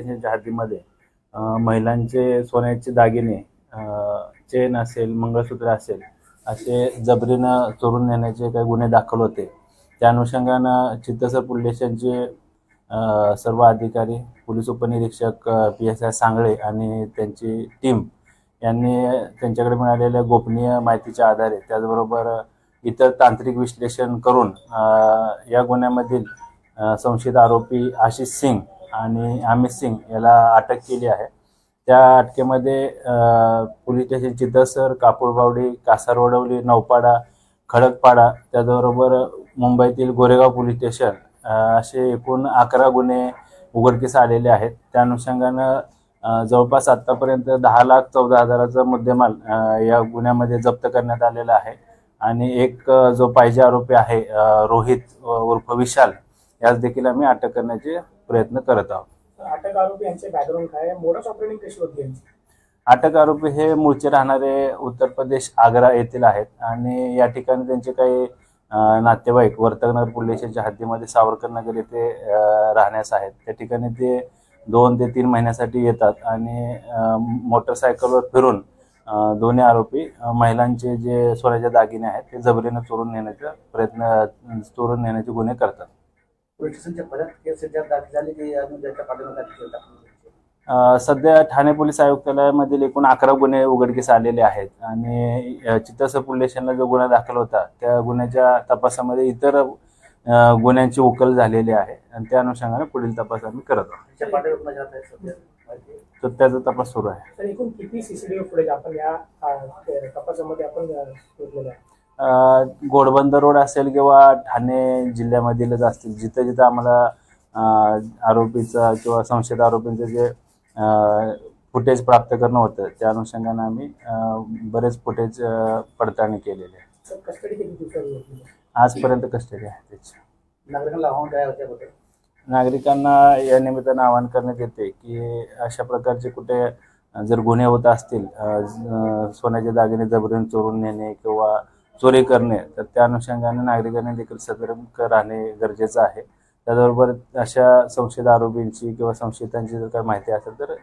स्टेशनच्या हद्दीमध्ये महिलांचे सोन्याचे दागिने चेन असेल मंगळसूत्र असेल असे जबरीनं चोरून नेण्याचे काही गुन्हे दाखल होते. त्या अनुषंगानं चित्तसर पोलीस सर्व अधिकारी पोलीस उपनिरीक्षक पी एस आय सांगळे आणि त्यांची टीम यांनी त्यांच्याकडे मिळालेल्या गोपनीय माहितीच्या आधारे त्याचबरोबर इतर तांत्रिक विश्लेषण करून या गुन्ह्यामधील संशयित आरोपी आशिष सिंग आणि अमित सिंग याला अटक केली आहे. त्या अटकेमध्ये पोलीस स्टेशन चितसर कापूरबावडी कासारवडवली नौपाडा खडकपाडा त्याचबरोबर मुंबईतील गोरेगाव पोलीस स्टेशन असे एकूण अकरा गुन्हे उघडकीस आलेले आहेत. त्या अनुषंगानं जवळपास आत्तापर्यंत दहा लाख चौदा हजाराचा मुद्देमाल या गुन्ह्यामध्ये जप्त करण्यात आलेला आहे. आणि एक जो पाहिजे आरोपी आहे रोहित उर्फ विशाल यास देखील आम्ही अटक करण्याचे प्रयत्न करत आहोत. अटक आरोपी यांचे बॅकग्राऊंड काय मोडस ऑपरेटिंग कशी होती अटक आरोपी हे मूळचे राहणारे उत्तर प्रदेश आग्रा येथील आहेत. आणि या ठिकाणी त्यांचे काही नातेवाईक वर्तकनगर पोलीस स्टेशनच्या हद्दीमध्ये सावरकर नगर येथे राहण्यास आहेत. त्या ठिकाणी ते दोन ते तीन महिन्यासाठी येतात. आणि मोटरसायकलवर फिरून दोन्ही आरोपी महिलांचे जे सोन्याचे दागिने आहेत ते जबरीनं चोरून नेण्याचा प्रयत्न चोरून नेण्याचे गुन्हे करतात. पोलीस स्टेशनच्या परत केस ज्या दाखल झाली की अजून त्याच्या दाखल दाखल अ, सध्या ठाणे पोलीस आयुक्तालयामधील एकूण अकरा गुन्हे उघडकीस आलेले आहेत आणि अ, चित्तसर पोलीस स्टेशनला जो गुन्हा दाखल होता त्या गुन्ह्याच्या तपासामध्ये इतर अ, गुन्ह्यांची उकल झालेली आहे आणि त्या अनुषंगाने पुढील तपास आम्ही करत आहोत. त्याच्या पाठीवर माझ्या हातात आहे सध्या? माहिती? आहे. तर त्याचा तपास सुरू आहे. तर एकूण किती सीसीटीव्ही फुटेज आपण या अ, तपासामध्ये आपण अ, शोधलेले आहे? घोडबंदर रोड असेल किंवा ठाणे जिल्ह्यामधीलच असतील जिथं जिथं आम्हाला आरोपीचा किंवा संशयित आरोपींचं जे फुटेज प्राप्त करणं होतं त्या अनुषंगाने आम्ही बरेच फुटेज पडताळणी केलेली आहे. आजपर्यंत कस्टडी आहे त्याची. नागरिकांना या निमित्तानं आवाहन करण्यात येते की अशा प्रकारचे कुठे जर गुन्हे होत असतील सोन्याचे दागिने जबरीने चोरून नेणे किंवा चोरी करणे तर त्या अनुषंगाने नागरिकांनी देखील सतर्क राहणे गरजेचं आहे. त्याचबरोबर अशा संशयित आरोपींची किंवा संशयितांची जर काही माहिती असेल तर